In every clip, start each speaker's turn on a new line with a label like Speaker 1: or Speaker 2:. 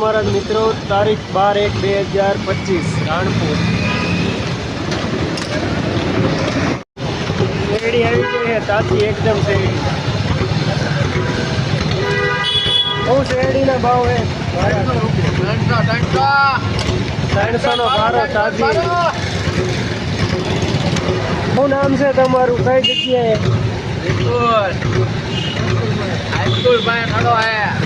Speaker 1: મહારાજ મિત્રો, તારીખ બાર એક બે હજાર પચીસ, રાણપુર. શેરડી આવી ગઈ તાજી એકદમ શેરડી શેરડીના ભાવ છે ત્રણસો નો ભારો તાજી. શું નામ છે તમારું? કઈ જગ્યાએ?
Speaker 2: તમારી ક્યાં છે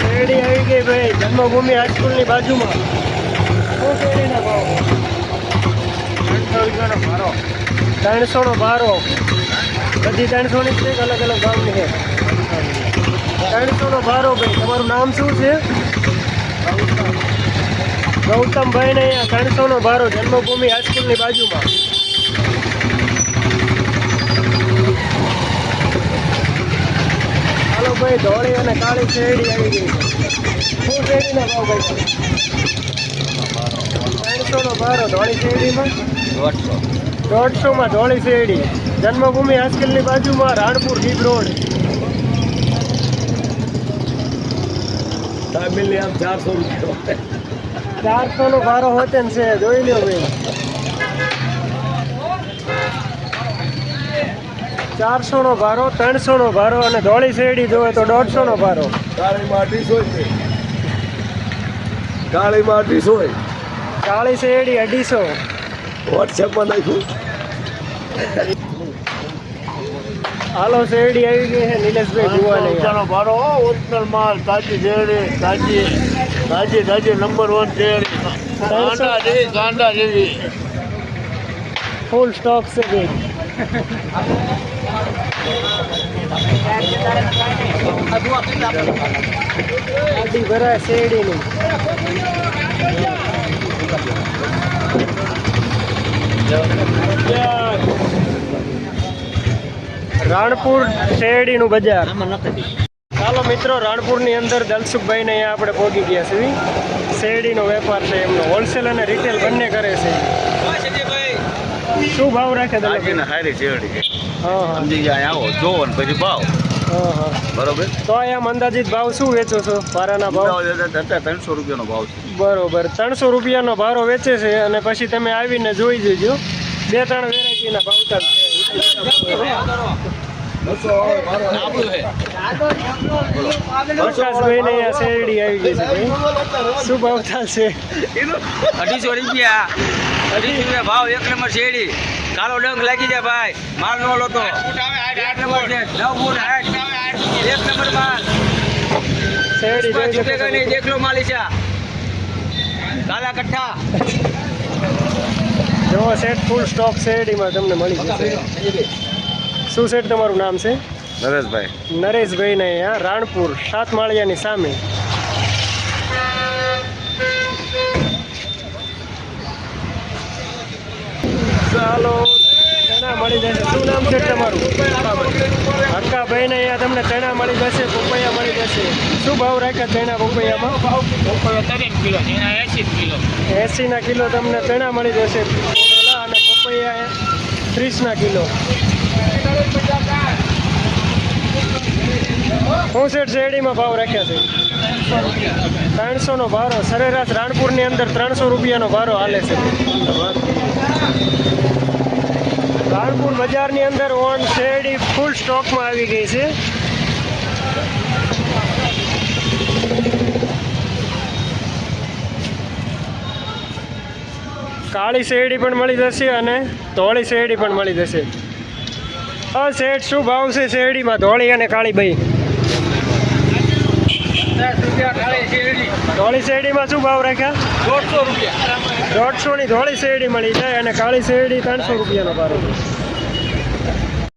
Speaker 1: શેરડી આવી ગઈ બાજુમાં ભાવ ત્રણસો નો બારો બધી ત્રણસો ની છે અલગ અલગ ભાવની છે ત્રણસો નો બારો ભાઈ તમારું નામ શું છે ગૌતમભાઈ ને અહીંયા ત્રણસો નો બારો જન્મભૂમિ હાઈસ્કૂલની બાજુમાં હાલો ભાઈ ધોળી અને કાળી શેરડી આવી ગઈ. શું શેરડીના ભાવ ભાઈ? ત્રણસો નો બારો ધોળી શેરડીમાં? દોઢસોમાં ધોળી શેરડી. જન્મભૂમિ હાઈસ્કૂલની બાજુમાં રાણપુર ડીપ રોડ.
Speaker 2: ચારસો
Speaker 1: નો ભારો હોતે છે જોઈ લ્યો ભાઈ. ચારસો નો ભારો ત્રણસો નો ભારો અને ધોળી શેરડી જોવે તો દોઢસો નો ભારો.
Speaker 2: કાળીમાં અઢીસો કાળીમાં અઢીસો
Speaker 1: કાળી શેરડી અઢીસો.
Speaker 2: વોટ્સએપમાં નાખ્યું.
Speaker 1: હાલો શેરડી આવી ગઈ છે નિલેશભાઈ ભુવાની
Speaker 2: ચાલો ભાડો ઓરિજિનલ માલ તાજી શેરડી તાજી તાજી તાજી નંબર વન શેરડી. ગાંડા જેવી ગાંડા જેવી.
Speaker 1: ફૂલ સ્ટોક છે ભાઈ ગાડી ભરાય શેરડીની રાણપુર શેરડીનું બજાર. ચાલો મિત્રો, રાણપુરની અંદર દલસુખભાઈને અહીંયા આપણે પહોંચી ગયા છીએ. શેરડીનો વેપાર છે એમનો. હોલસેલ અને રિટેલ બંને કરે છે. શું ભાવ રાખે
Speaker 3: તાજી
Speaker 1: દલસુખભાઈ
Speaker 3: ને હારી શેરડી
Speaker 1: હા
Speaker 3: સમજી ગયા આવો જોવો ને પછી ભાવ. બરોબર?
Speaker 1: તો અહીંયા અંદાજિત ભાવ શું વેચો છો? ભારાના ભાવ?
Speaker 3: ત્રણસો રૂપિયાનો ભાવ છે.
Speaker 1: બરોબર. ત્રણસો રૂપિયાનો ભારો વેચે છે અને પછી તમે આવીને જોઈ જજો. બે ત્રણ વેરાયટીના ભાવ શેરડી આવી ગઈ છે શું ભાવ છે
Speaker 4: અઢીસો રૂપિયા. અઢીસો રૂપિયા ભાવ એક નંબર શેરડી. કાળો ડંખ લાગી જાય ભાઈ. માલ નો લોતો એક નંબર નવ ફૂટ હાઈટ એક નંબર માલ.
Speaker 1: શેરડી
Speaker 4: ચૂકેગા નહીં. દેખલો માલી છે કાલા કઠ્ઠા.
Speaker 1: જો સેટ ફૂલ સ્ટોક શેરડીમાં તમને મળી જશે. શું સેટ તમારું નામ છે?
Speaker 3: નરેશભાઈ.
Speaker 1: નરેશભાઈ ને અહીંયા રાણપુર સાત માળિયાની સામે. ચાલો ચણા મળી જશે. શું નામ છે તમારું? હક્કાભાઈ ને અહીંયા તમને ચણા મળી જશે પપૈયા મળી જશે. શું ભાવ રાખ્યા ચણા પપૈયામાં? એસી ના કિલો તમને ચણા મળી જશે. અને પપૈયા ત્રીસ ના કિલો. હું સેઠ શેરડીમાં ભાવ રાખ્યા છે? ત્રણસો નો ભારો. સરેરાશ રાણપુરની અંદર ત્રણસો રૂપિયાનો ભારો હાલે છે. રાણપુર બજારની અંદર ઓન શેરડી ફૂલ સ્ટોકમાં આવી ગઈ છે. કાળી શેરડી પણ મળી જશે અને ધોળી શેરડી પણ મળી જશે. હા શેઠ શું ભાવ છે શેરડીમાં? ધોળી અને કાળી ભાઈ ધોળી શેરડીમાં શું ભાવ રાખ્યા?
Speaker 4: દોઢસો રૂપિયા.
Speaker 1: દોઢસો ની ધોળી શેરડી મળી જાય અને કાળી શેરડી ત્રણસો રૂપિયાનો ભાવ.